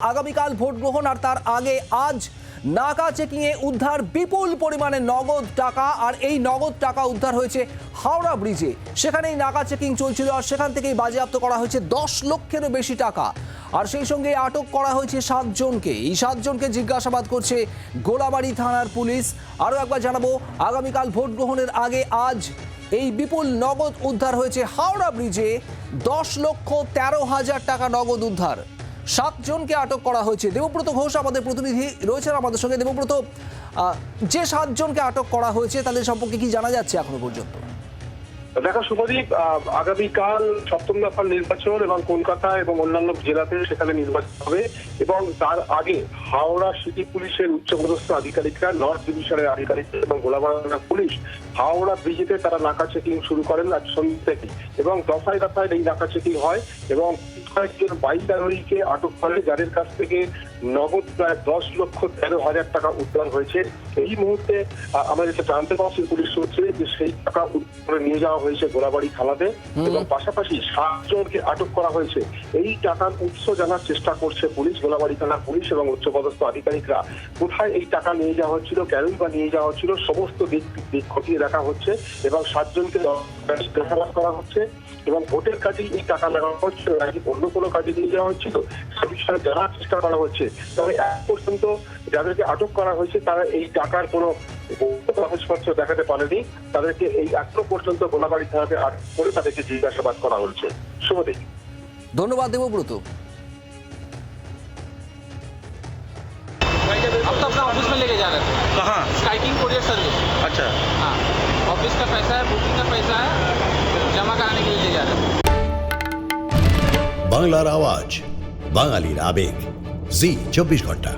আগামীকাল ভোট গ্রহণ আর তার আগে আজ নাকা চেকিংয়ে উদ্ধার বিপুল পরিমাণে নগদ টাকা আর এই নগদ টাকা উদ্ধার হয়েছে হাওড়া ব্রিজে। সেখানেই নাকা চেকিং চলছিল আর সেখান থেকেই বাজেয়াপ্ত করা হয়েছে দশ লক্ষেরও বেশি টাকা। আর সেই সঙ্গে আটক করা হয়েছে সাতজনকে। এই সাতজনকে জিজ্ঞাসাবাদ করছে গোলাবাড়ি থানার পুলিশ। আরও একবার জানাব, আগামীকাল ভোট গ্রহণের আগে আজ এই বিপুল নগদ উদ্ধার হয়েছে হাওড়া ব্রিজে। দশ লক্ষ তেরো হাজার টাকা নগদ উদ্ধার। সাতজনকে আটক করা হয়েছে। দেবব্রত ঘোষ আমাদের প্রতিনিধি রয়েছেন আমাদের সঙ্গে। দেবব্রত যে সাতজনকে আটক করা হয়েছে, তাদের সম্পর্কে কি জানা যাচ্ছে এখনও পর্যন্ত? দেখো শুভদীপ আগামীকাল সপ্তম দফার নির্বাচন এবং কলকাতা এবং অন্যান্য জেলাতে সেখানে নির্বাচন হবে এবং তার আগে হাওড়া সিটি পুলিশের উচ্চপদস্থ আধিকারিকরা, নর্থ ডিভিশনের আধিকারিকরা এবং গোলাবাড়া পুলিশ হাওড়া ব্রিজেতে তারা নাকা চেকিং শুরু করেন আজ সন্ধ্যে থেকে এবং দফায় দফায় এই নাকা চেকিং হয় এবং কয়েকজন বাইক আরোহীকে আটক করে, যাদের কাছ থেকে নগদ প্রায় দশ লক্ষ তেরো হাজার টাকা উদ্ধার হয়েছে। এই মুহূর্তে আমরা যেটা জানতে পারছি পুলিশ সূত্রে যে সেই টাকা উদ্ধার নিয়ে যাওয়া হয়েছে গোলাবাড়ি থানাতে এবং পাশাপাশি সাতজনকে আটক করা হয়েছে। এই টাকার উৎস জানার চেষ্টা করছে পুলিশ গোলাবাড়ি থানার পুলিশ এবং উচ্চপদস্থ আধিকারিকরা। কোথায় এই টাকা নিয়ে যাওয়া হচ্ছিল কেনই বা নিয়ে যাওয়া হচ্ছিল সমস্ত দিক দিক খতিয়ে দেখা হচ্ছে এবং সাতজনকে জিজ্ঞাসাবাদ করা হচ্ছে এবং ভোটের কাজেই এই টাকা লাগানো হচ্ছে নাকি অন্য কোনো কাজে নিয়ে যাওয়া হচ্ছিল সে বিষয়ে জানার চেষ্টা করা হচ্ছে। তবে এক পর্যন্ত যাদেরকে আটক করা হয়েছে তারা এই টাকার কোনো বৈধ কাগজপত্র দেখাতে পারেনি তাদেরকে এই এখনো পর্যন্ত গোলাবাড়ি থানাতে আটক করে তাদেরকে জিজ্ঞাসাবাদ করা হচ্ছে শুভদিন ধন্যবাদ দেবব্রত अब तो अपना ऑफिस में लेके जा रहे थे कहाँ स्काइकिंग कोरियर सर्विस अच्छा हाँ ऑफिस का पैसा है बुकिंग का पैसा है जमा कराने के लिए ले जा रहे थे বাংলার আওয়াজ বাঙালির আবেগ জি চব্বিশ ঘন্টা